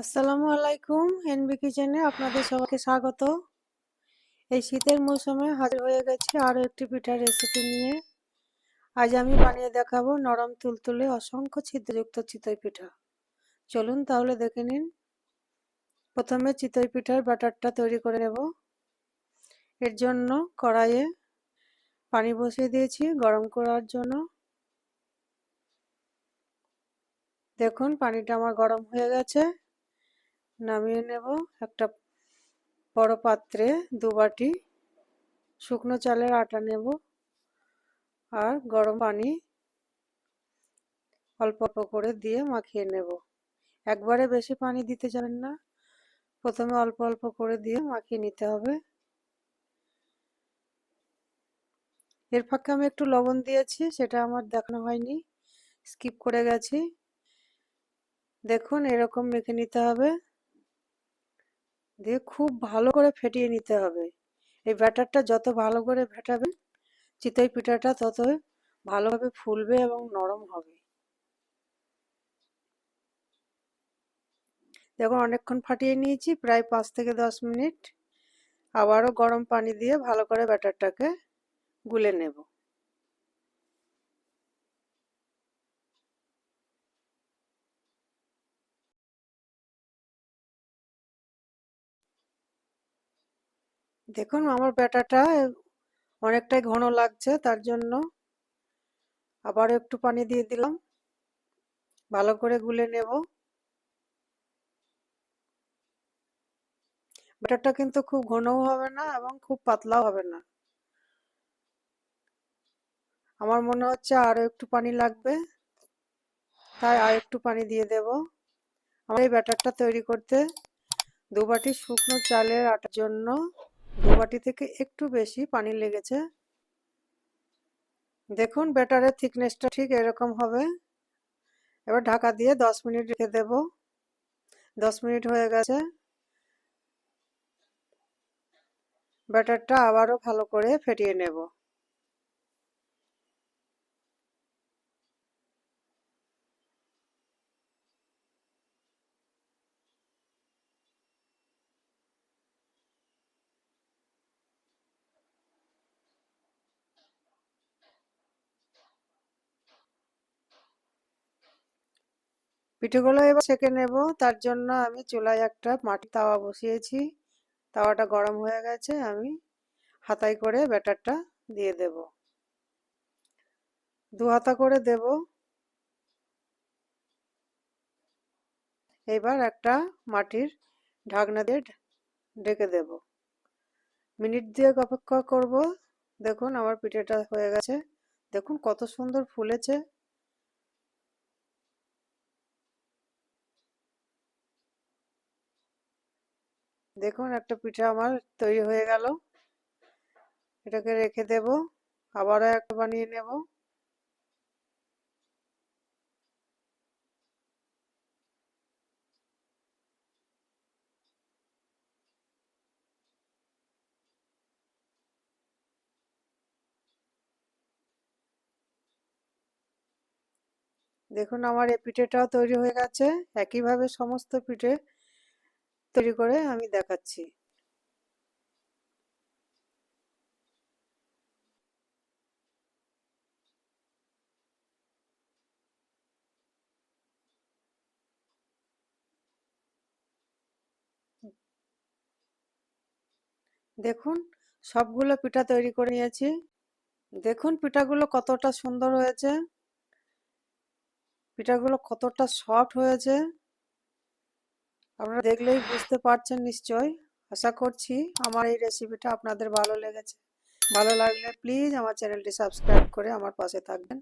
আসসালামু আলাইকুম, এনবি কিচেনে আপনাদের সবাইকে স্বাগত। এই শীতের মৌসুমে হাজির হয়ে গেছে আরও একটি পিঠার রেসিপি নিয়ে। আজ আমি বানিয়ে দেখাবো নরম তুলতুলে অসংখ্য ছিদ্রযুক্ত চিতই পিঠা। চলুন তাহলে দেখে নিন। প্রথমে চিতই পিঠার ব্যাটারটা তৈরি করে নেব। এর জন্য কড়াইয়ে পানি বসিয়ে দিয়েছি গরম করার জন্য। দেখুন পানিটা আমার গরম হয়ে গেছে। নামিয়ে নেব একটা বড় পাত্রে দু বাটি শুকনো চালের আটা নেব আর গরম পানি অল্প অল্প করে দিয়ে মাখিয়ে নেব। একবারে বেশি পানি দিতে যাবেন না। প্রথমে অল্প অল্প করে দিয়ে মাখিয়ে নিতে হবে। এর ফাঁকে আমি একটু লবণ দিয়েছি, সেটা আমার দেখানো হয়নি। স্কিপ করে গেছি। দেখুন, এরকম মেখে নিতে হবে। দিয়ে খুব ভালো করে ফেটিয়ে নিতে হবে। এই ব্যাটারটা যত ভালো করে ফেটাবেন চিতই পিঠাটা তত ভালোভাবে ফুলবে এবং নরম হবে। দেখুন, অনেকক্ষণ ফাটিয়ে নিয়েছি, প্রায় পাঁচ থেকে দশ মিনিট। আবারও গরম পানি দিয়ে ভালো করে ব্যাটারটাকে গুলে নেব। দেখুন, আমার ব্যাটাটা অনেকটাই ঘন লাগছে, তার জন্য আবার একটু পানি দিয়ে দিলাম। ভালো করে গুলে নেব। ব্যাটারটা কিন্তু খুব ঘনও হবে না এবং খুব পাতলাও হবে না। আমার মনে হচ্ছে আরও একটু পানি লাগবে, তাই আর একটু পানি দিয়ে দেব। আমার এই ব্যাটারটা তৈরি করতে দু বাটি শুকনো চালের আটার জন্য দু থেকে একটু বেশি পানি লেগেছে। দেখুন, ব্যাটারের থিকনেসটা ঠিক এরকম হবে। এবার ঢাকা দিয়ে দশ মিনিট রেখে দেব। দশ মিনিট হয়ে গেছে। ব্যাটারটা আবারও ভালো করে ফেটিয়ে নেব। পিঠেগুলো এবার সেঁকে নেব। তার জন্য আমি চুলায় একটা মাটির তাওয়া বসিয়েছি। তাওয়াটা গরম হয়ে গেছে, আমি হাতায় করে ব্যাটারটা দিয়ে দেব। দু হাতা করে দেব। এবার একটা মাটির ঢাকনা দিয়ে ঢেকে দেব। মিনিট দিয়ে অপেক্ষা করব। দেখুন আমার পিঠেটা হয়ে গেছে। দেখুন কত সুন্দর ফুলেছে। দেখুন, একটা পিঠা আমার তৈরি হয়ে গেল। এটাকে রেখে দেব। আবারও একটা বানিয়ে নেব। দেখুন, আমার এই পিঠেটাও তৈরি হয়ে গেছে। একইভাবে সমস্ত পিঠে তৈরি করে আমি দেখাচ্ছি। দেখুন, সবগুলো পিঠা তৈরি করে নিয়েছি। দেখুন, পিঠাগুলো কতটা সুন্দর হয়েছে। পিঠাগুলো কতটা সফট হয়েছে। আপনারা দেখলেই বুঝতে পারছেন নিশ্চয় আশা করছি আমার এই রেসিপিটা আপনাদের ভালো লেগেছে। ভালো লাগলে প্লিজ আমার চ্যানেলটি সাবস্ক্রাইব করে আমার পাশে থাকবেন।